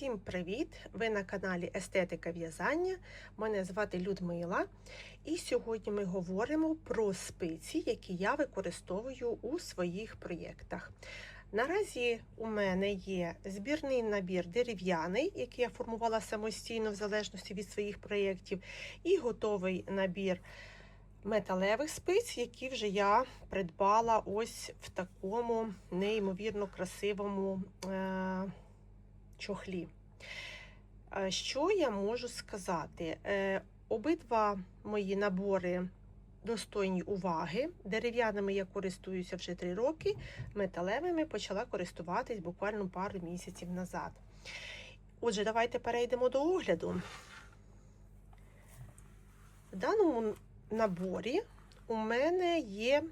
Всім привіт! Ви на каналі Естетика В'язання. Мене звати Людмила. І сьогодні ми говоримо про спиці, які я використовую у своїх проєктах. Наразі у мене є збірний набір дерев'яний, який я формувала самостійно в залежності від своїх проєктів, і готовий набір металевих спиць, які вже я придбала ось в такому неймовірно красивому е- чохлі. Е, Що я можу сказати? Е, Обидва мої набори достойні уваги. Дерев'яними я користуюся вже 3 роки, металевими почала користуватись буквально пару місяців назад. Отже, давайте перейдемо до огляду. В даному наборі у мене є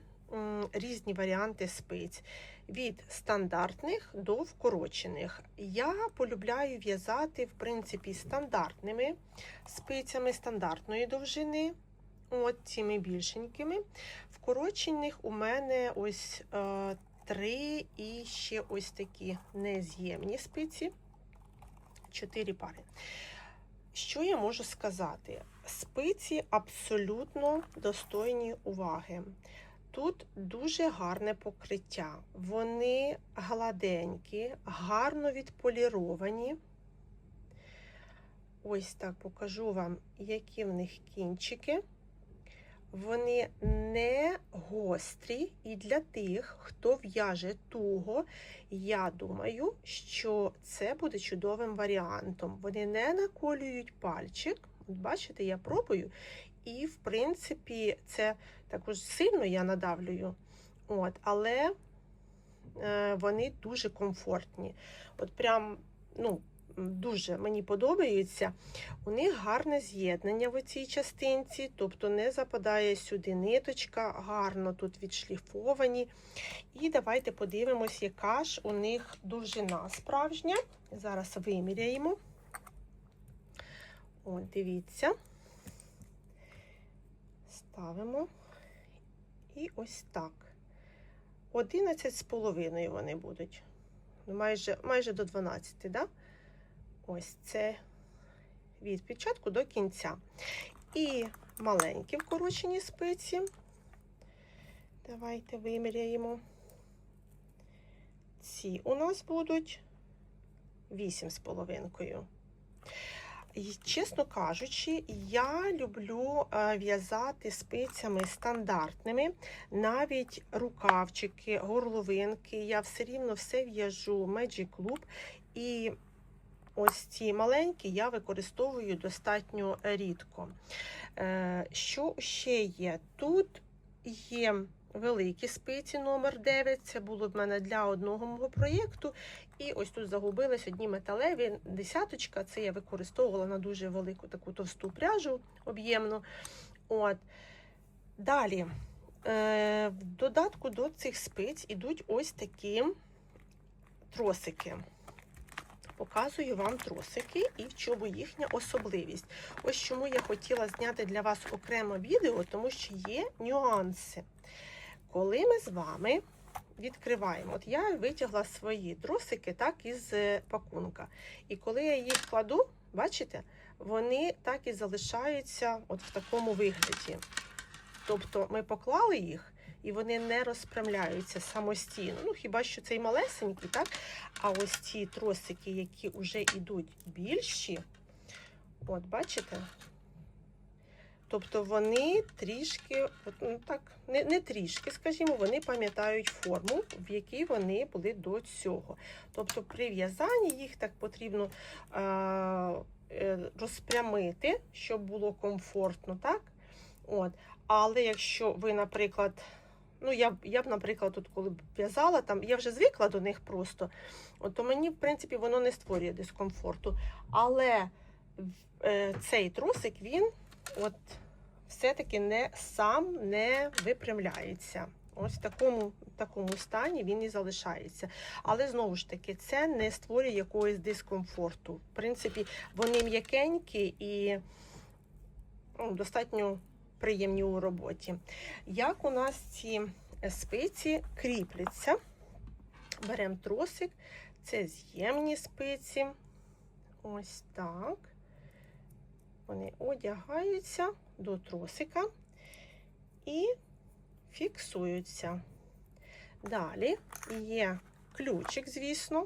різні варіанти спиць від стандартних до вкорочених. Я полюбляю в'язати, в принципі, стандартними спицями стандартної довжини, от цими більшенькими. Вкорочених у мене ось е, три і ще ось такі нез'ємні спиці, чотири пари. Що я можу сказати? Спиці абсолютно достойні уваги. Тут дуже гарне покриття. Вони гладенькі, гарно відполіровані. Ось так покажу вам, які в них кінчики. Вони не гострі, і для тих, хто в'яже туго, я думаю, що це буде чудовим варіантом. Вони не наколюють пальчик. От Бачите, я пробую. І, в принципі, це також сильно я надавлюю. От, але е, вони дуже комфортні. От прям, ну, дуже мені подобаються. У них гарне з'єднання в цій частинці, тобто не западає сюди ниточка, гарно тут відшліфовані. І давайте подивимось, яка ж у них довжина справжня. Зараз виміряємо. От, дивіться. Ставимо. І ось так. 11 з половиною вони будуть. Ну, Майже майже до 12. Да? Ось це від початку до кінця. І маленькі вкорочені спиці. Давайте виміряємо. Ці у нас будуть 8 з половинкою. Чесно кажучи, я люблю е, в'язати спицями стандартними, навіть рукавчики, горловинки. Я все рівно все в'яжу Magic Loop. І ось ці маленькі я використовую достатньо рідко. Е, Що ще є? Тут є великі спиці номер 9 Це було в мене для одного мого проєкту. І ось тут загубились одні металеві. Десяточка, це я використовувала на дуже велику таку товсту пряжу об'ємну. От. Далі, е, в додатку до цих спиць ідуть ось такі тросики. Показую вам тросики і в чому їхня особливість. Ось чому я хотіла зняти для вас окремо відео, тому що є нюанси. Коли ми з вами відкриваємо, от я витягла свої тросики так із пакунка. І коли я їх кладу, бачите, вони так і залишаються от в такому вигляді. Тобто ми поклали їх, і вони не розпрямляються самостійно. Ну, хіба що цей малесенький, так? А ось ці тросики, які вже йдуть більші, от бачите? Тобто вони трішки, ну так, не не трішки, скажімо, вони пам'ятають форму, в якій вони були до цього. Тобто при в'язанні їх так потрібно е, е, розпрямити, щоб було комфортно. так? От. Але якщо ви, наприклад, ну я я б, наприклад, тут коли б в'язала, там я вже звикла до них просто, от, то мені, в принципі, воно не створює дискомфорту. Але е, цей трусик, він от все-таки не сам не випрямляється. Ось в такому такому стані він і залишається. Але знову ж таки, це не створює якогось дискомфорту. В принципі, вони м'якенькі і ну, достатньо приємні у роботі. Як у нас ці спиці кріпляться? Беремо тросик, це з'ємні спиці. Ось так. Вони одягаються до тросика і фіксуються. Далі є ключик, звісно,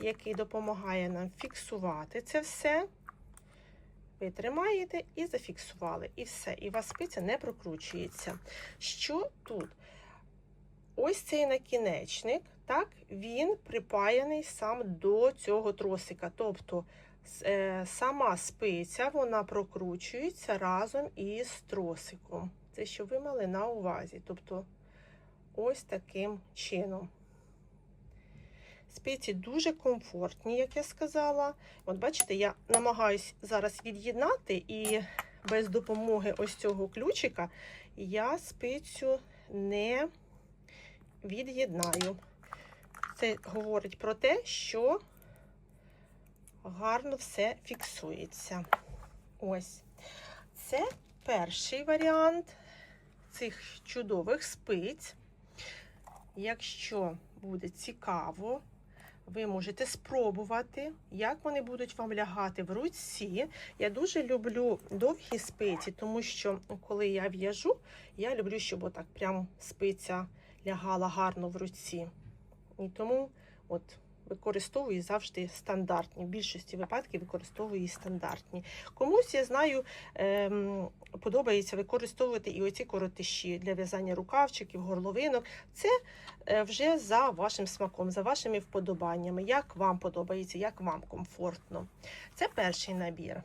який допомагає нам фіксувати це все. Ви тримаєте і зафіксували. І все. І у вас спиця не прокручується. Що тут? Ось цей накінечник, так, він припаяний сам до цього тросика. Тобто сама спиця вона прокручується разом із тросиком. Це що ви мали на увазі. Тобто ось таким чином. Спиці дуже комфортні, як я сказала. От бачите, я намагаюсь зараз від'єднати, і без допомоги ось цього ключика я спицю не від'єднаю. Це говорить про те, що гарно все фіксується. Ось. Це перший варіант цих чудових спиць. Якщо буде цікаво, ви можете спробувати, як вони будуть вам лягати в руці. Я дуже люблю довгі спиці, тому що коли я в'яжу, я люблю, щоб отак прям спиця лягала гарно в руці. І тому от використовую завжди стандартні. В більшості випадків використовую стандартні. Комусь я знаю, ем, подобається використовувати і оці коротиші для в'язання рукавчиків, горловинок. Це е, вже за вашим смаком, за вашими вподобаннями, як вам подобається, як вам комфортно. Це перший набір.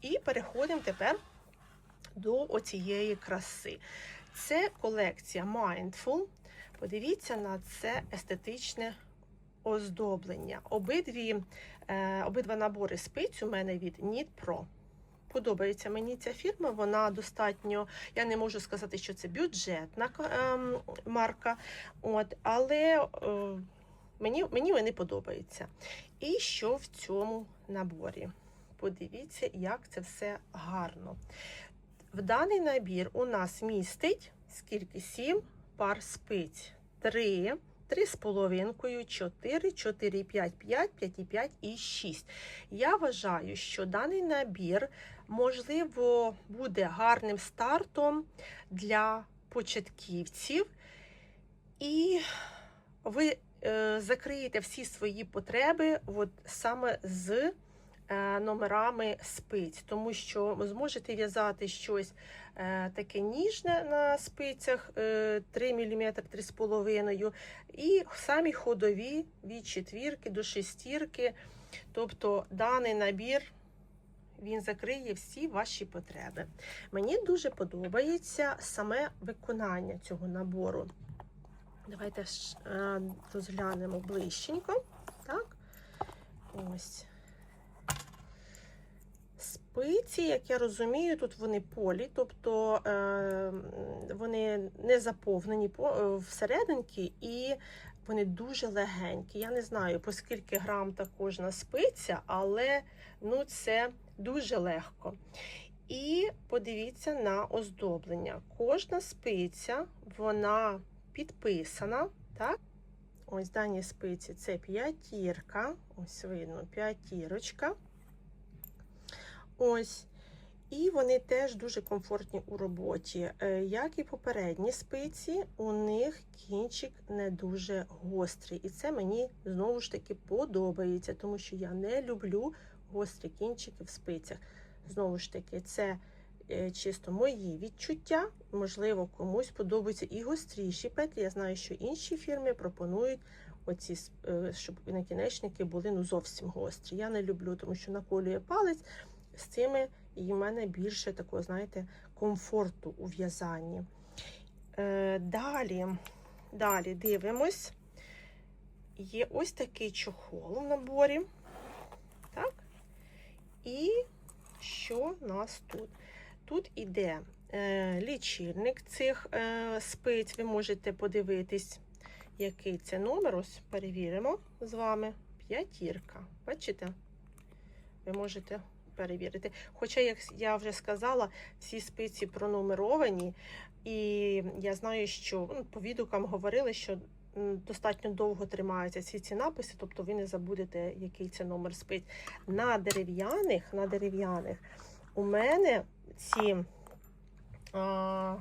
І переходимо тепер до оцієї краси. Це колекція Mindful. Подивіться на це естетичне оздоблення. Обидві, е, обидва набори спиць у мене від Knit. Подобається мені ця фірма, вона достатньо, я не можу сказати, що це бюджетна ем, марка, от, але е, мені, мені вони подобаються. І що в цьому наборі? Подивіться, як це все гарно. В даний набір у нас містить скільки? 7 пар спиць. 3, 3 з половинкою, 4, 4, 5, 5, 5 5 і 6. Я вважаю, що даний набір, можливо, буде гарним стартом для початківців. І ви е, закриєте всі свої потреби от саме з номерами спиць, тому що ви зможете в'язати щось е, таке ніжне на спицях е, 3 мм, 3,5 і самі ходові від четвірки до шестірки. Тобто даний набір він закриє всі ваші потреби. Мені дуже подобається саме виконання цього набору. Давайте е, розглянемо ближченько. Так, ось. Спиці, як я розумію, тут вони полі, тобто е, вони не заповнені по, е, всерединки і вони дуже легенькі. Я не знаю, по скільки грам та кожна спиця, але ну, це дуже легко. І подивіться на оздоблення. Кожна спиця, вона підписана. так? Ось дані спиці це п'ятірка. Ось видно, п'ятірочка. Ось. І вони теж дуже комфортні у роботі. Е, Як і попередні спиці, у них кінчик не дуже гострий. І це мені знову ж таки подобається, тому що я не люблю гострі кінчики в спицях. Знову ж таки, це е, чисто мої відчуття. Можливо, комусь подобаються і гостріші петлі. Я знаю, що інші фірми пропонують оці, е, щоб накінечники були ну, зовсім гострі. Я не люблю, тому що наколює палець з цими, і в мене більше такого, знаєте, комфорту у в'язанні. Е, далі, далі дивимось. Є ось такий чохол в наборі. Так? І що у нас тут? Тут іде е, лічильник цих е, спиць. Ви можете подивитись, який це номер. Ось перевіримо з вами. П'ятірка. Бачите? Ви можете перевірити. Хоча, як я вже сказала, всі спиці пронумеровані, і я знаю, що ну, по відгукам говорили, що достатньо довго тримаються ці ці написи, тобто ви не забудете, який це номер спиць. На дерев'яних, на дерев'яних у мене ці а,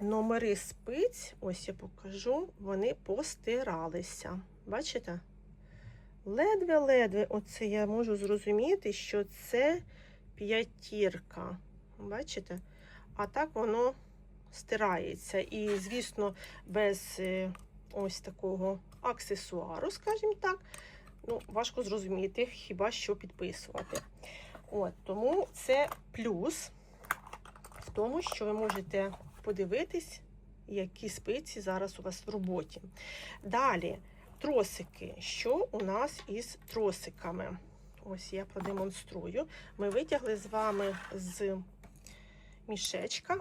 номери спиць, ось я покажу, вони постиралися. Бачите? Ледве-ледве, оце я можу зрозуміти, що це п'ятірка. Бачите? А так воно стирається. І, звісно, без е, ось такого аксесуару, скажімо так, ну, важко зрозуміти, хіба що підписувати. От, тому це плюс в тому, що ви можете подивитись, які спиці зараз у вас в роботі. Далі, тросики. Що у нас із тросиками? Ось я продемонструю. Ми витягли з вами з мішечка.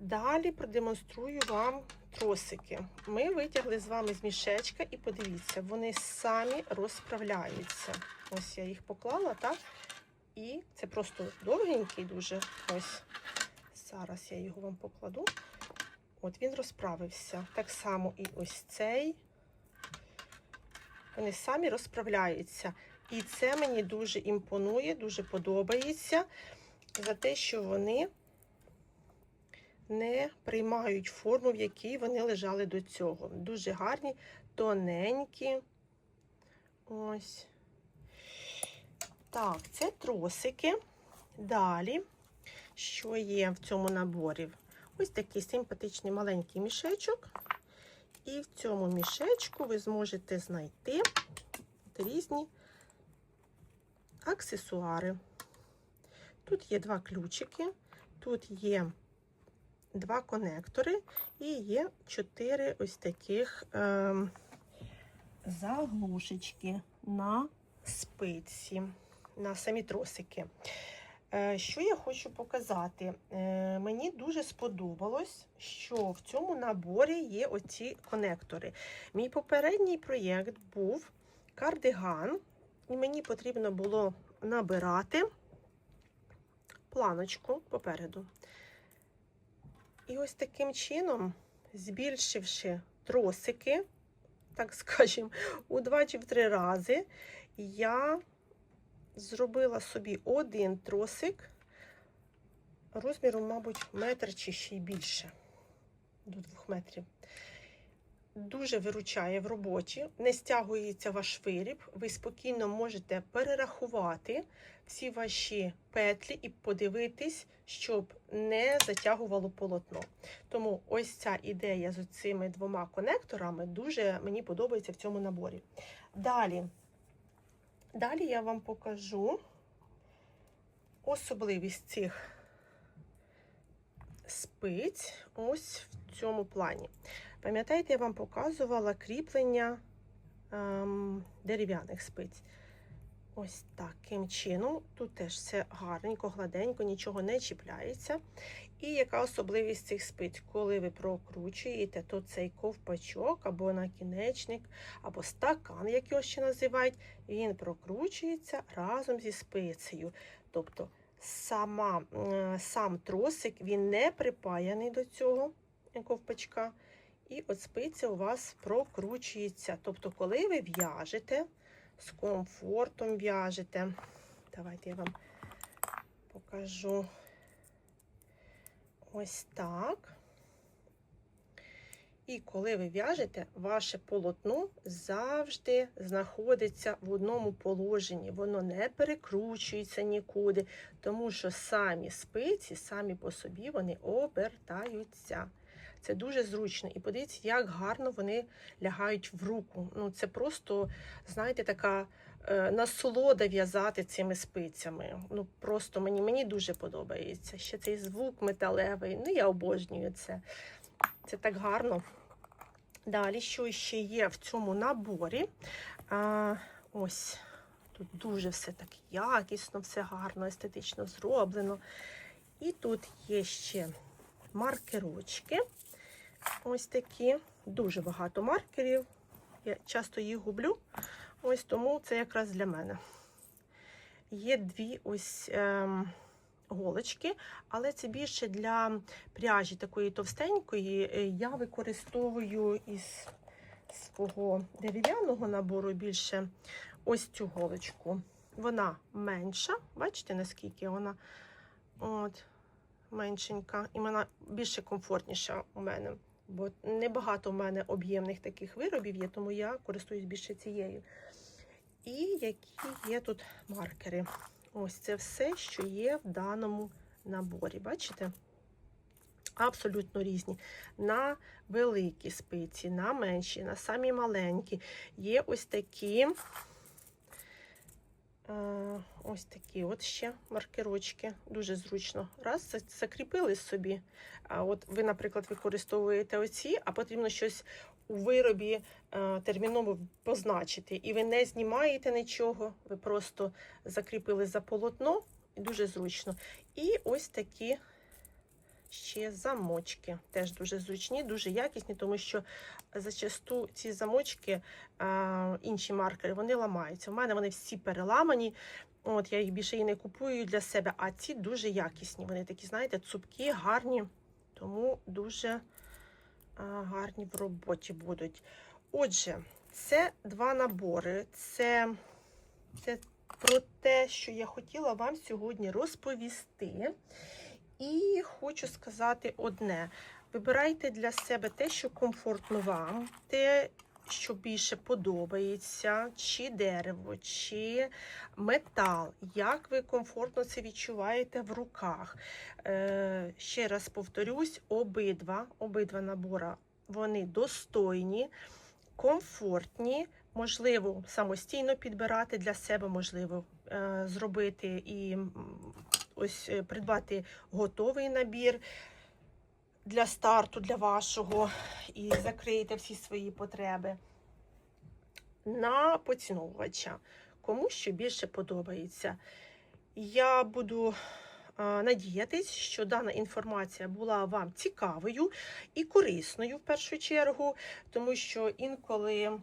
Далі продемонструю вам тросики. Ми витягли з вами з мішечка і подивіться, вони самі розправляються. Ось я їх поклала, так? І це просто довгенький дуже. Ось зараз я його вам покладу. От він розправився. Так само і ось цей. Вони самі розправляються. І це мені дуже імпонує, дуже подобається за те, що вони не приймають форму, в якій вони лежали до цього. Дуже гарні, тоненькі. Ось. Так, це тросики. Далі, що є в цьому наборі? Ось такий симпатичний маленький мішечок. І в цьому мішечку ви зможете знайти різні аксесуари. Тут є два ключики, тут є два конектори і є чотири ось таких е, заглушечки на спиці, на самі тросики. Е, Що я хочу показати? Е, Мені дуже сподобалось, що в цьому наборі є оці конектори. Мій попередній проєкт був кардиган, і мені потрібно було набирати планочку попереду. І ось таким чином, збільшивши тросики, так скажімо, у два чи в три рази, я зробила собі один тросик розміром, мабуть, метр чи ще й більше, до двох метрів. Дуже виручає в роботі, не стягується ваш виріб, ви спокійно можете перерахувати всі ваші петлі і подивитись, щоб не затягувало полотно. Тому ось ця ідея з цими двома конекторами дуже мені подобається в цьому наборі. Далі, далі я вам покажу особливість цих спиць ось в цьому плані. Пам'ятаєте, я вам показувала кріплення ем, дерев'яних спиць. Ось таким чином. Тут теж все гарненько, гладенько, нічого не чіпляється. І яка особливість цих спиць? Коли ви прокручуєте, то цей ковпачок або накінечник, або стакан, як його ще називають, він прокручується разом зі спицею. Тобто сама, сам тросик він не припаяний до цього ковпачка. І от спиця у вас прокручується. Тобто, коли ви в'яжете, з комфортом в'яжете. Давайте я вам покажу ось так. І коли ви в'яжете, ваше полотно завжди знаходиться в одному положенні. Воно не перекручується нікуди, тому що самі спиці, самі по собі, вони обертаються. Це дуже зручно. І подивіться, як гарно вони лягають в руку. Ну, Це просто, знаєте, така насолода в'язати цими спицями. Ну, Просто мені мені дуже подобається. Ще цей звук металевий. Ну, я обожнюю це. Це так гарно. Далі, що ще є в цьому наборі? А, Ось. Тут дуже все так якісно, все гарно, естетично зроблено. І тут є ще маркерочки. Ось такі. Дуже багато маркерів. Я часто їх гублю. Ось тому це якраз для мене. Є дві ось ем, голочки, але це більше для пряжі такої товстенької. Е, Я використовую із свого дерев'яного набору більше ось цю голочку. Вона менша, бачите, наскільки вона от, меншенька, і вона більше комфортніша у мене. Бо небагато в мене об'ємних таких виробів є, тому я користуюсь більше цією. І які є тут маркери. Ось це все, що є в даному наборі. Бачите? Абсолютно різні. На великі спиці, на менші, на самі маленькі. Є ось такі. Е, Ось такі от ще маркерочки. Дуже зручно. Раз, закріпили собі. От ви, наприклад, використовуєте оці, а потрібно щось у виробі е, терміново позначити. І ви не знімаєте нічого, ви просто закріпили за полотно, і дуже зручно. І ось такі ще замочки. Теж дуже зручні, дуже якісні, тому що зачасту ці замочки, інші маркери, вони ламаються. У мене вони всі переламані. От я їх більше і не купую для себе, а ці дуже якісні. Вони такі, знаєте, цупкі, гарні, тому дуже гарні в роботі будуть. Отже, це два набори. Це, це про те, що я хотіла вам сьогодні розповісти. І хочу сказати одне: вибирайте для себе те, що комфортно вам, те, що більше подобається, чи дерево, чи метал, як ви комфортно це відчуваєте в руках. Е, ще раз повторюсь, обидва, обидва набора вони достойні, комфортні, можливо, самостійно підбирати для себе, можливо, е, зробити і ось е, придбати готовий набір для старту, для вашого, і закриєте всі свої потреби. На поціновувача, кому що більше подобається. Я буду надіятись, що дана інформація була вам цікавою і корисною в першу чергу, тому що інколи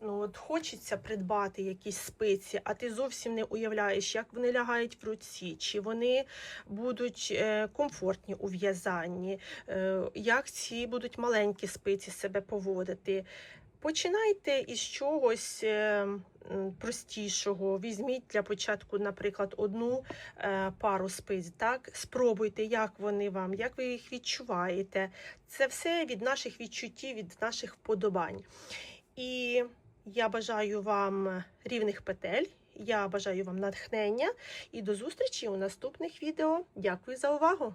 ну, от хочеться придбати якісь спиці, а ти зовсім не уявляєш, як вони лягають в руці, чи вони будуть е, комфортні у в'язанні, е, як ці будуть маленькі спиці себе поводити. Починайте із чогось е, простішого. Візьміть для початку, наприклад, одну пару спиць. Так, спробуйте, як вони вам, як ви їх відчуваєте. Це все від наших відчуттів, від наших вподобань. І я бажаю вам рівних петель. Я бажаю вам натхнення і до зустрічі у наступних відео. Дякую за увагу!